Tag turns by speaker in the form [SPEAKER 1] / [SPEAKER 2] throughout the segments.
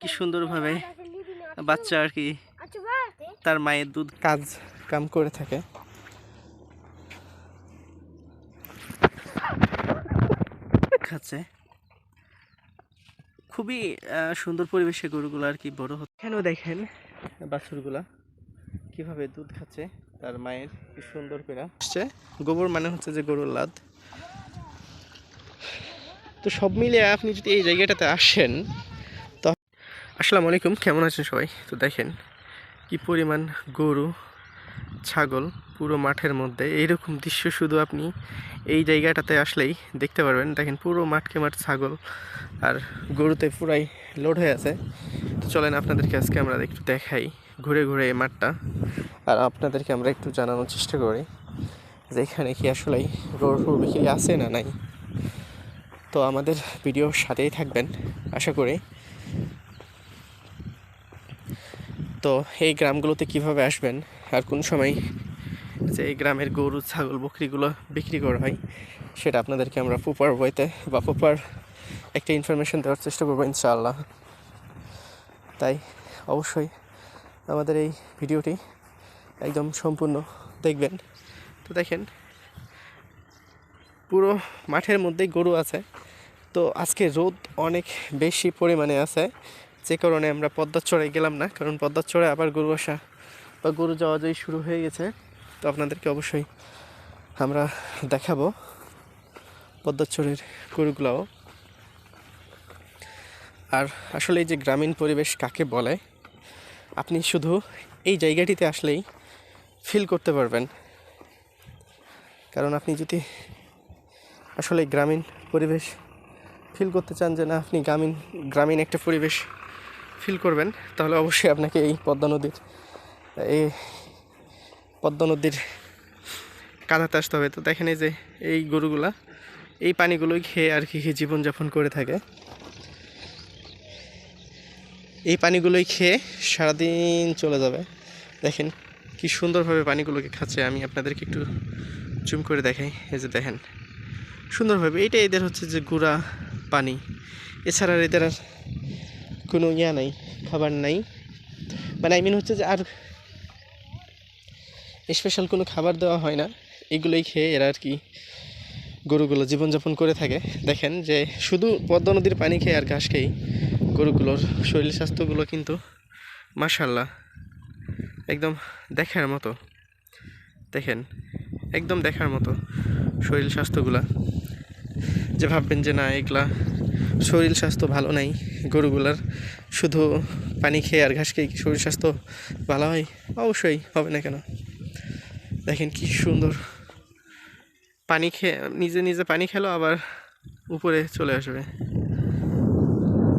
[SPEAKER 1] কি সুন্দরভাবে বাচ্চা আর কি তার মায়ের দুধ কাজ কাম করে থাকে। খাচ্ছে। খুবই সুন্দর পরিবেশে গরুগুলো আর কি বড় হচ্ছে। এখানেও দেখেন? বাছুরগুলা কীভাবে দুধ খাচ্ছে তার মায়ের কি সুন্দর করে আসছে। গোবর মানে হচ্ছে যে গরুর লাদ। তো সব মিলিয়ে আপনি যদি এই জায়গাটাতে আসেন আসসালামু আলাইকুম কেমন আছেন সবাই? তো দেখেন, কি পরিমাণ গরু, ছাগল পুরো মাঠের মধ্যে, এইরকম দৃশ্য শুধু আপনি এই জায়গাটাতে আসলেই দেখতে পারবেন। দেখেন, পুরো মাঠকে মাঠ ছাগল আর গরুতে পুরাই লোড হয়ে আছে। তো চলেন আপনাদেরকে আজকে আমরা একটু দেখাই ঘুরে ঘুরে এই মাঠটা। আর আপনাদেরকে আমরা একটু জানানোর চেষ্টা করি যে এখানে কি আসলেই গরু বিক্রি আছে না নাই। তো আমাদের ভিডিওর সাথেই থাকবেন, আশা করি। তো এই গ্রামগুলোতে কীভাবে আসবেন? আর কোন সময় যে এই গ্রামের গরু, ছাগল, বকরিগুলো বিক্রি করা হয়, সেটা আপনাদেরকে আমরা প্রপার বইতে বা প্রপার একটা ইনফরমেশন দেওয়ার চেষ্টা করব ইনশাআল্লাহ। তাই অবশ্যই আমাদের এই ভিডিওটি একদম সম্পূর্ণ দেখবেন। তো দেখেন, পুরো মাঠের মধ্যেই গরু আছে। তো আজকে রোদ অনেক বেশি পরিমাণে আছে। যে কারণে আমরা পদ্মার গেলাম না, কারণ পদ্মার আবার গরু আসা বা গরু যাওয়া যাই শুরু হয়ে গেছে। তো আপনাদেরকে অবশ্যই আমরা দেখাবো পদ্মার চড়ের গরুগুলাও। আর আসলে এই যে গ্রামীণ পরিবেশ কাকে বলে, আপনি শুধু এই জায়গাটিতে আসলেই ফিল করতে পারবেন। কারণ আপনি যদি আসলে গ্রামীণ পরিবেশ ফিল করতে চান যে না, আপনি গ্রামীণ গ্রামীণ একটা পরিবেশ ফিল করবেন, তাহলে অবশ্যই আপনাকে এই পদ্মা নদীর, এই পদ্মা নদীর কাঁধাতে আসতে হবে। তো দেখেন এই যে এই গরুগুলা, এই পানিগুলোই খেয়ে আর কি জীবনযাপন করে থাকে। এই পানিগুলোই খেয়ে সারাদিন চলে যাবে। দেখেন কি সুন্দরভাবে পানিগুলোকে খাচ্ছে, আমি আপনাদেরকে একটু জুম করে দেখাই। এই যে দেখেন, সুন্দরভাবে এইটা এদের হচ্ছে যে গুঁড়া পানি। এছাড়া এদের আর কোনো ইয়া নাই, খাবার নাই। মানে আই মিন হচ্ছে যে আর স্পেশাল কোনো খাবার দেওয়া হয় না। এগুলোই খেয়ে এরা আর কি গরুগুলো জীবনযাপন করে থাকে। দেখেন যে শুধু পদ্মা নদীর পানি খেয়ে আর ঘাস খেয়েই গরুগুলোর শরীর স্বাস্থ্যগুলো কিন্তু মাশাল্লাহ একদম দেখার মতো। দেখেন, একদম দেখার মতো শরীর স্বাস্থ্যগুলা। যে ভাববেন যে না, এগুলা শরীর স্বাস্থ্য ভালো নাই, গরুগুলার শুধু পানি খেয়ে আর ঘাস খেয়ে শরীর স্বাস্থ্য ভালো হয়? অবশ্যই, হবে না কেন? দেখেন কি সুন্দর পানি খেয়ে, নিজে নিজে পানি খেলো, আবার উপরে চলে আসবে।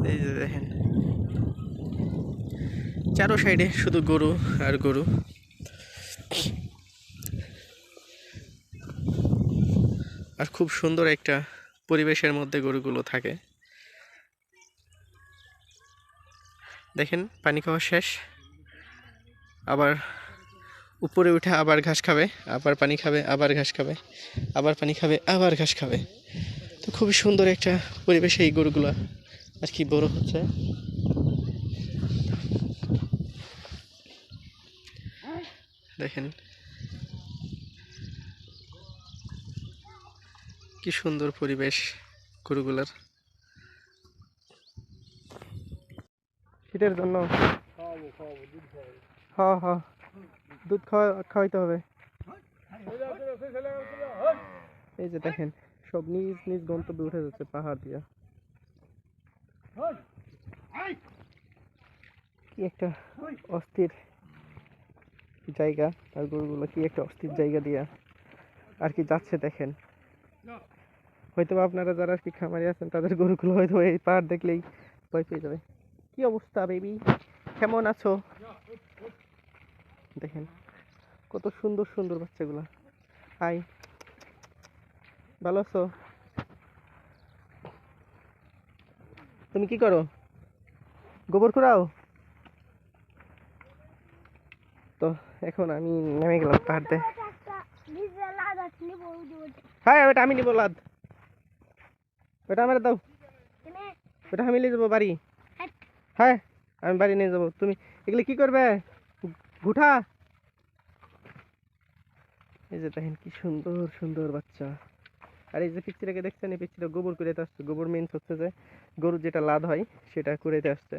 [SPEAKER 1] এই যে দেখেন। চারো সাইডে শুধু গরু আর গরু। আর খুব সুন্দর একটা পরিবেশের মধ্যে গরুগুলো থাকে। দেখেন, পানি খাওয়া শেষ। আবার উপরে উঠে আবার ঘাস খাবে, আবার পানি খাবে, আবার ঘাস খাবে, আবার পানি খাবে, আবার ঘাস খাবে। তো খুবই সুন্দর একটা পরিবেশে এই গরুগুলো। আর কি বড় হচ্ছে। দেখেন। কি সুন্দর পরিবেশ গরুগুলার। শীতের জন্য। দুধ খাওয়া, খাওয়াইতে হবে। এই যে দেখেন, সব নিজ নিজ গন্তব্যে উঠে যাচ্ছে পাহাড় দিয়া। কি একটা অস্থির জায়গা, আর গরুগুলো কি একটা অস্থির জায়গা দিয়া আর কি যাচ্ছে দেখেন। হয়তো আপনারা যারা আর কি খামারি আছেন, তাদের গরুগুলো হয়তো এই পাহাড় দেখলেই ভয় পেয়ে যাবে। কি অবস্থা বেবি কেমন আছো? দেখেন, কত সুন্দর সুন্দর বাচ্চাগুলা। হাই ভালো আছো? তুমি কি করো? গোবর কুড়াও তো, এখন আমি নেমে গেলাম পাহাড়তে হ্যাঁ ওটা আমি নিবো, লাদ। ওটা আমার দাও। ওটা আমি নিয়ে যাব, বাড়ি। হ্যাঁ আমি বাড়ি নিয়ে যাব। তুমি এগুলো কি করবে? গুঠা? এই যে দেখেন কি সুন্দর সুন্দর বাচ্চা। আর এই যে পিকচারটাকে দেখছেন এই পিকচারটা গোবর কুড়াইতে আসছে। গোবর মিন্স হচ্ছে যে গরুর যেটা লাদ হয় সেটা কুড়াইতে আসছে।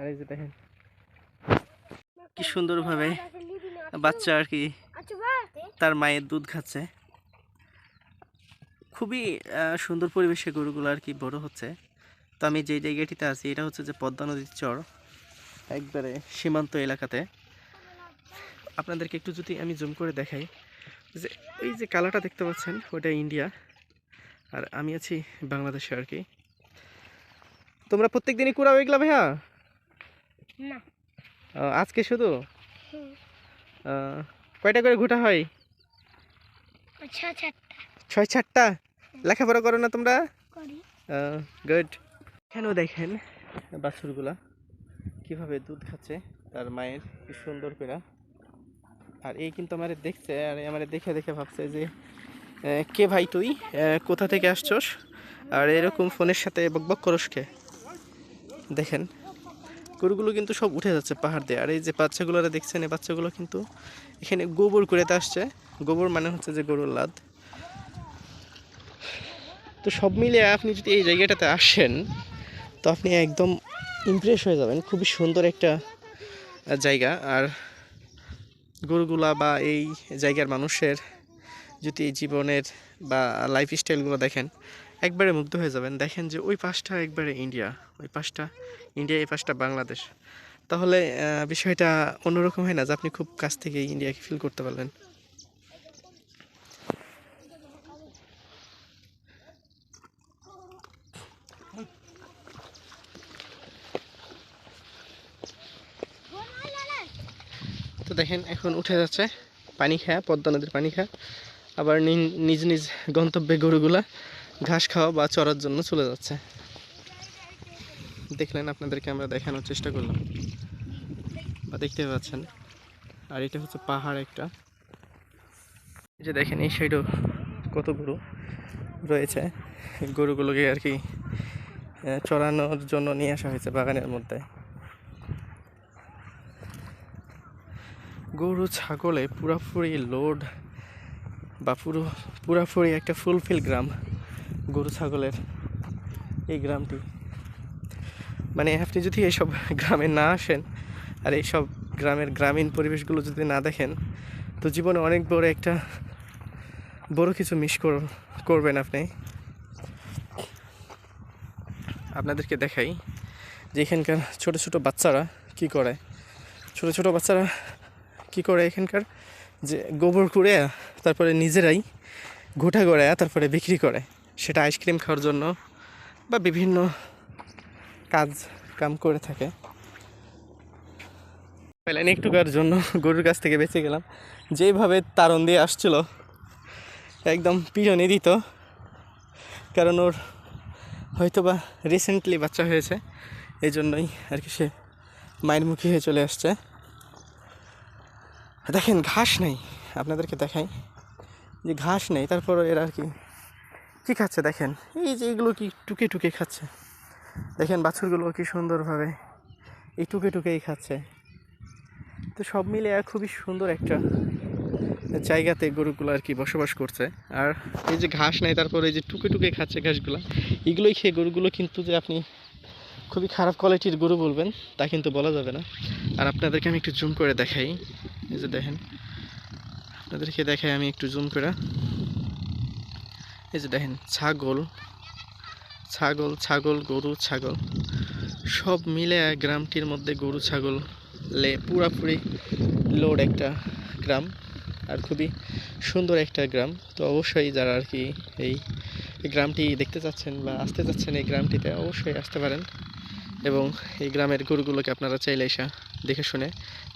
[SPEAKER 1] আর এই যে দেখেন। কি সুন্দরভাবে বাচ্চা আর কি তার মায়ের দুধ খাচ্ছে। খুবই সুন্দর পরিবেশে গরুগুলো আর কি বড় হচ্ছে। তো আমি যেই জায়গাটিতে আছি এটা হচ্ছে যে পদ্মা নদীর চর একবারে সীমান্ত এলাকাতে। আপনাদেরকে একটু যদি আমি জুম করে দেখাই যে এই যে কালারটা দেখতে পাচ্ছেন ওটা ইন্ডিয়া আর আমি আছি বাংলাদেশে আর কি তোমরা প্রত্যেক দিনই কুড়াও এগুলা ভাইয়া?
[SPEAKER 2] না।
[SPEAKER 1] আজকে শুধু? কয়টা করে ঘুটা হয়? ছয় চারটা লেখাপড়া করো না তোমরা?
[SPEAKER 2] করি।
[SPEAKER 1] গুড এখানেও দেখেন বাছুরগুলা কীভাবে দুধ খাচ্ছে তার মায়ের? কি সুন্দর করে। আর এই কিন্তু আমার দেখছে আর আমার দেখে দেখে ভাবছে যে কে ভাই তুই? কোথা থেকে আসছস? আর এরকম ফোনের সাথে বকবক করস কে? দেখেন গরুগুলো কিন্তু সব উঠে যাচ্ছে পাহাড় দিয়ে। আর এই যে বাচ্চাগুলো দেখছেন এই বাচ্চাগুলো কিন্তু এখানে গোবর করেতে আসছে। গোবর মানে হচ্ছে যে গরুর লাদ। তো সব মিলিয়ে আপনি যদি এই জায়গাটাতে আসেন, তো আপনি একদম ইমপ্রেস হয়ে যাবেন। খুবই সুন্দর একটা জায়গা। আর গরুগুলা বা এই জায়গার মানুষের যদি জীবনের বা লাইফ স্টাইলগুলো দেখেন, একবারে মুগ্ধ হয়ে যাবেন। দেখেন যে ওই পাশটা একবারে ইন্ডিয়া ওই পাশটা ইন্ডিয়া এই পাশটা বাংলাদেশ তাহলে বিষয়টা অন্যরকম হয় না যে আপনি খুব কাছ থেকে ইন্ডিয়াকে ফিল করতে পারবেন। দেখেন, এখন উঠে যাচ্ছে। পানি খায়, পদ্মা নদীর পানি খায়। আবার নিজ নিজ গন্তব্যে গরুগুলা ঘাস খাওয়া বা চড়ার জন্য চলে যাচ্ছে। দেখলেন আপনাদেরকে আমরা দেখানোর চেষ্টা করলাম। বা দেখতে পাচ্ছেন। আর এটা হচ্ছে পাহাড় একটা। যে দেখেন, এই সাইডও কত গরু রয়েছে। গরুগুলোকে আর কি চড়ানোর জন্য নিয়ে আসা হয়েছে বাগানের মধ্যে। গরু, ছাগলে পুরাপুরি লোড বা পুরো পুরাপুরি একটা ফুলফিল গ্রাম গরু, ছাগলের এই গ্রামটি। মানে আপনি যদি এইসব গ্রামে না আসেন আর এইসব গ্রামের গ্রামীণ পরিবেশগুলো যদি না দেখেন, তো জীবনে অনেক বড় একটা বড় কিছু মিস করবেন আপনি। আপনাদেরকে দেখাই যে এখানকার ছোটো ছোটো বাচ্চারা কি করে। ছোট ছোট বাচ্চারা কি করে এখানকার? যে গোবর করে তারপরে নিজেরাই গোটা গড়ায় তারপরে বিক্রি করে। সেটা আইসক্রিম খাওয়ার জন্য বা বিভিন্ন কাজ, কাম করে থাকে। পেলেন একটুকার জন্য গরুর কাছ থেকে বেঁচে গেলাম। যেইভাবে তারণ দিয়ে আসছিল, একদম পিছনে দিত কারণ ওর হয়তো বা রিসেন্টলি বাচ্চা হয়েছে এই জন্যই আর কি সে মায়ের মুখী হয়ে চলে আসছে। দেখেন ঘাস নেই, আপনাদেরকে দেখাই। যে ঘাস নেই, তারপর এরা আর কি, কী খাচ্ছে দেখেন? এই যে এগুলো কি টুকে টুকে খাচ্ছে। দেখেন বাছুরগুলো কি সুন্দরভাবে এই টুকে টুকেই খাচ্ছে। তো সব মিলে খুবই সুন্দর একটা জায়গাতে গরুগুলো আর কি বসবাস করছে। আর এই যে ঘাস নেই, তারপর এই যে টুকে টুকে খাচ্ছে ঘাসগুলো, এগুলোই খেয়ে গরুগুলো কিন্তু যে আপনি খুবই খারাপ কোয়ালিটির গরু বলবেন, তা কিন্তু বলা যাবে না। আর আপনাদেরকে আমি একটু জুম করে দেখাই। এই যে দেখেন, আপনাদেরকে দেখাই আমি একটু জুম করে। এই যে দেখেন, ছাগল ছাগল ছাগল, গরু, ছাগল। সব মিলে গ্রামটির মধ্যে গরু, ছাগল লে পুরাপুরি লোড একটা গ্রাম আর খুবই সুন্দর একটা গ্রাম। তো অবশ্যই যারা আর কি এই গ্রামটি দেখতে চাচ্ছেন বা আসতে চাচ্ছেন এই গ্রামটিতে অবশ্যই আসতে পারেন। এবং এই গ্রামের গরুগুলোকে আপনারা চাইলে এসে দেখে শুনে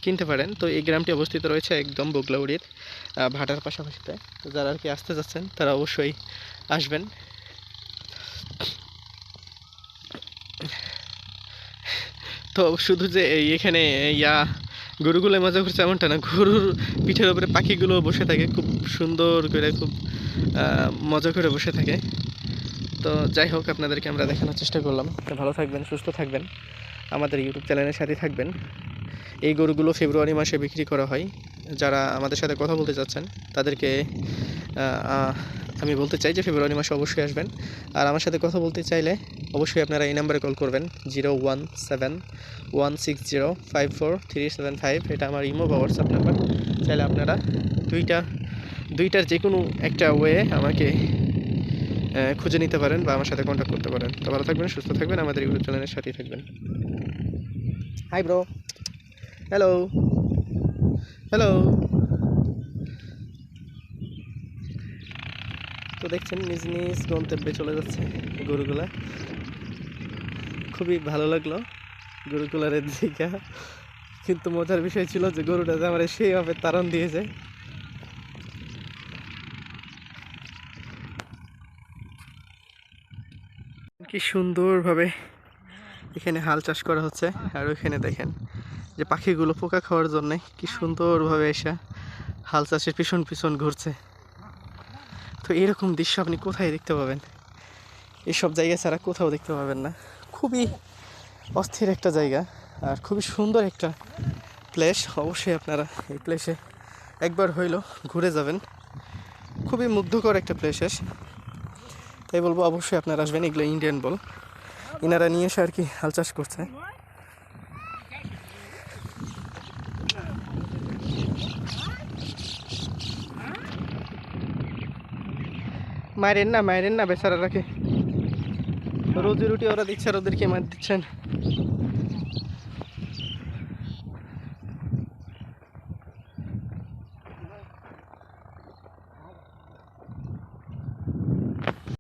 [SPEAKER 1] কিনতে পারেন। তো এই গ্রামটি অবস্থিত রয়েছে একদম বগলাউড়ির ভাটার পাশাপাশিতে। তো যারা আর কি আসতে যাচ্ছেন, তারা অবশ্যই আসবেন। তো শুধু যে এখানে ইয়া গরুগুলো মজা করছে এমনটা না, গরুর পিঠের উপরে পাখিগুলো বসে থাকে, খুব সুন্দর করে, খুব মজা করে বসে থাকে। তো যাই হোক, আপনাদেরকে আমরা দেখানোর চেষ্টা করলাম। ভালো থাকবেন, সুস্থ থাকবেন। আমাদের ইউটিউব চ্যানেলের সাথে থাকবেন। এই গরুগুলো ফেব্রুয়ারি মাসে বিক্রি করা হয়। যারা আমাদের সাথে কথা বলতে চাচ্ছেন, তাদেরকে আমি বলতে চাই যে ফেব্রুয়ারি মাসে অবশ্যই আসবেন। আর আমার সাথে কথা বলতে চাইলে অবশ্যই আপনারা এই নাম্বারে কল করবেন, zero one seven one six zero five four three seven five. এটা আমার ইমো বা হোয়াটসঅ্যাপ নাম্বার। চাইলে আপনারা দুইটা, দুইটার যে কোনো একটা ওয়ে আমাকে খুঁজে নিতে পারেন বা আমার সাথে কন্ট্যাক্ট করতে পারেন। তো ভালো থাকবেন, সুস্থ থাকবেন, আমাদের ইউটিউব চ্যানেলের সাথেই থাকবেন। হাই ব্রো হ্যালো হ্যালো তো দেখছেন, নিজ নিজ গন্তব্যে চলে যাচ্ছে গরুগুলা। খুবই ভালো লাগল গরুগুলার দিকে কিন্তু মজার বিষয় ছিল যে গরুটা যে আমার সেইভাবে তারণ দিয়েছে। কি সুন্দরভাবে এখানে হাল চাষ করা হচ্ছে। আর ওইখানে দেখেন যে পাখিগুলো পোকা খাওয়ার জন্যে কি সুন্দরভাবে এসে হাল চাষের পিছন পিছন ঘুরছে। তো এরকম দৃশ্য আপনি কোথায় দেখতে পাবেন? এসব জায়গা ছাড়া কোথাও দেখতে পাবেন না। খুবই অস্থির একটা জায়গা আর খুবই সুন্দর একটা প্লেস অবশ্যই আপনারা এই প্লেসে একবার হইল ঘুরে যাবেন। খুবই মুগ্ধকর একটা প্লেসেস তাই বলব অবশ্যই আপনারা আসবেন এগুলো ইন্ডিয়ান বল। ইনারা নিয়ে এসে আর কি হাল চাষ করছে। মারেন না মায়ের না বেচারারাকে রোজি রুটি ওরা দিচ্ছে আর ওদেরকে মার দিচ্ছেন